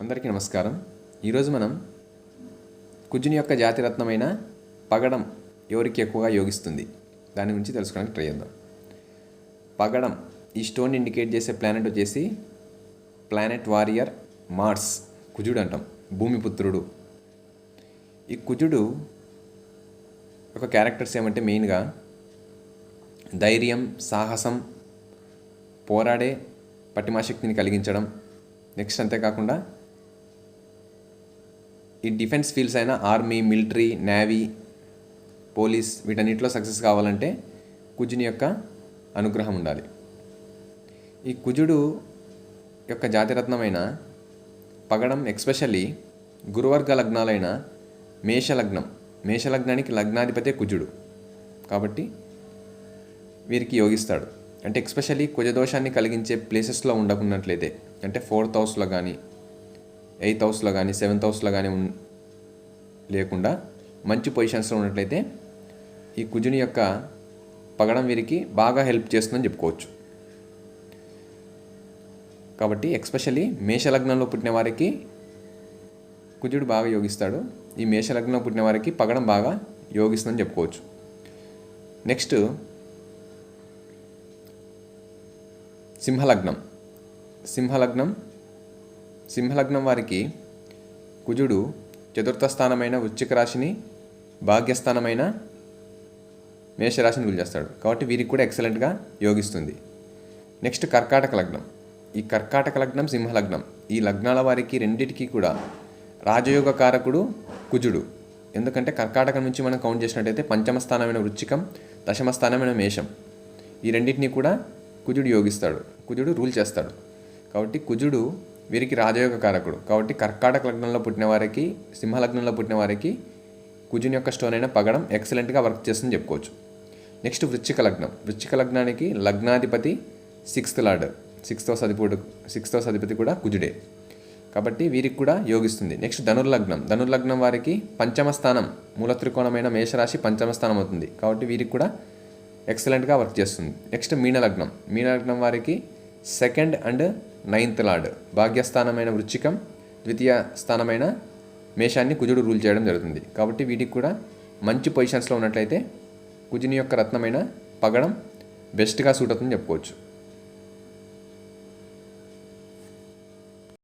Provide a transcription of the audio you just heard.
అందరికీ నమస్కారం. ఈరోజు మనం కుజుని యొక్క జాతిరత్నమైన పగడం ఎవరికి ఎక్కువగా యోగిస్తుంది? దాని గురించి తెలుసుకోవడానికి ట్రై చేద్దాం. పగడం ఈ స్టోన్ ఇండికేట్ చేసే ప్లానెట్ వచ్చేసి ప్లానెట్ వారియర్ మార్స్. కుజుడు అంటాం భూమిపుత్రుడు ఈ కుజుడు ఒక క్యారెక్టర్స్ ఏమంటే మెయిన్గా ధైర్యం సాహసం పోరాడే పట్టిమాశక్తిని కలిగించడం. నెక్స్ట్ అంతేకాకుండా ఈ డిఫెన్స్ ఫీల్డ్స్ అయిన ఆర్మీ మిలిటరీ నేవీ పోలీస్ వీటన్నిటిలో సక్సెస్ కావాలంటే కుజుని యొక్క అనుగ్రహం ఉండాలి. ఈ కుజుడు యొక్క జాతిరత్నమైన పగడం ఎక్స్పెషల్లీ గురువర్గ లగ్నాలైన మేషలగ్నం మేషలగ్నానికి లగ్నాధిపతే కుజుడు. కాబట్టి వీరికి యోగిస్తాడు. అంటే ఎక్స్పెషల్లీ కుజదోషాన్ని కలిగించే ప్లేసెస్లో ఉండకున్నట్లయితే అంటే ఫోర్త్ హౌస్లో కానీ ఎయిత్ హౌస్లో కానీ సెవెంత్ హౌస్లో కానీ లేకుండా మంచి పొజిషన్స్లో ఉన్నట్లయితే ఈ కుజుని యొక్క పగడం వీరికి బాగా హెల్ప్ చేస్తుందని చెప్పుకోవచ్చు. కాబట్టి ఎక్స్పెషల్లీ మేషలగ్నంలో పుట్టిన వారికి కుజుడు బాగా యోగిస్తాడు. ఈ మేషలగ్నంలో పుట్టిన వారికి పగడం బాగా యోగిస్తుందని చెప్పుకోవచ్చు. నెక్స్ట్ సింహలగ్నం. సింహలగ్నం సింహలగ్నం వారికి కుజుడు చతుర్థ స్థానమైన వృశ్చిక రాశిని భాగ్యస్థానమైన మేషరాశిని గురిచేస్తాడు. కాబట్టి వీరికి కూడా ఎక్సలెంట్గా యోగిస్తుంది. నెక్స్ట్ కర్కాటక లగ్నం. ఈ కర్కాటక లగ్నం సింహలగ్నం. ఈ లగ్నాల వారికి రెండిటికి కూడా రాజయోగ కారకుడు కుజుడు. ఎందుకంటే కర్కాటకం నుంచి మనం కౌంట్ చేసినట్టయితే పంచమ స్థానమైన వృచ్చికం దశమ స్థానమైన మేషం. ఈ రెండింటిని కూడా కుజుడు యోగిస్తాడు. కుజుడు రూల్ చేస్తాడు. కాబట్టి కుజుడు వీరికి రాజయోగ కారకుడు. కాబట్టి కర్కాటక లగ్నంలో పుట్టిన వారికి సింహలగ్నంలో పుట్టిన వారికి కుజుని యొక్క స్టోన్ అయిన పగడం ఎక్సలెంట్గా వర్క్ చేస్తుందని చెప్పుకోవచ్చు. నెక్స్ట్ వృచ్చిక లగ్నం. వృచ్చిక లగ్నానికి లగ్నాధిపతి సిక్స్త్ లార్డ్ సిక్స్తో సదిపుడు సిక్స్తో సదిపతి కూడా కుజుడే. కాబట్టి వీరికి కూడా యోగిస్తుంది. నెక్స్ట్ ధనుర్లగ్నం. ధనుర్లగ్నం వారికి పంచమ స్థానం మూల త్రికోణమైన మేషరాశి పంచమ స్థానం అవుతుంది. కాబట్టి వీరికి కూడా ఎక్సలెంట్గా వర్క్ చేస్తుంది. నెక్స్ట్ మీనలగ్నం. మీనలగ్నం వారికి సెకండ్ అండ్ నైన్త్ లార్డ్. భాగ్యస్థానమైన వృచ్చికం ద్వితీయ స్థానమైన మేషాన్ని కుజుడు రూల్ చేయడం జరుగుతుంది. కాబట్టి వీటికి కూడా మంచి పొజిషన్స్లో ఉన్నట్లయితే కుజుని యొక్క రత్నమైన పగడం బెస్ట్గా సూట్ అవుతుందని చెప్పుకోవచ్చు.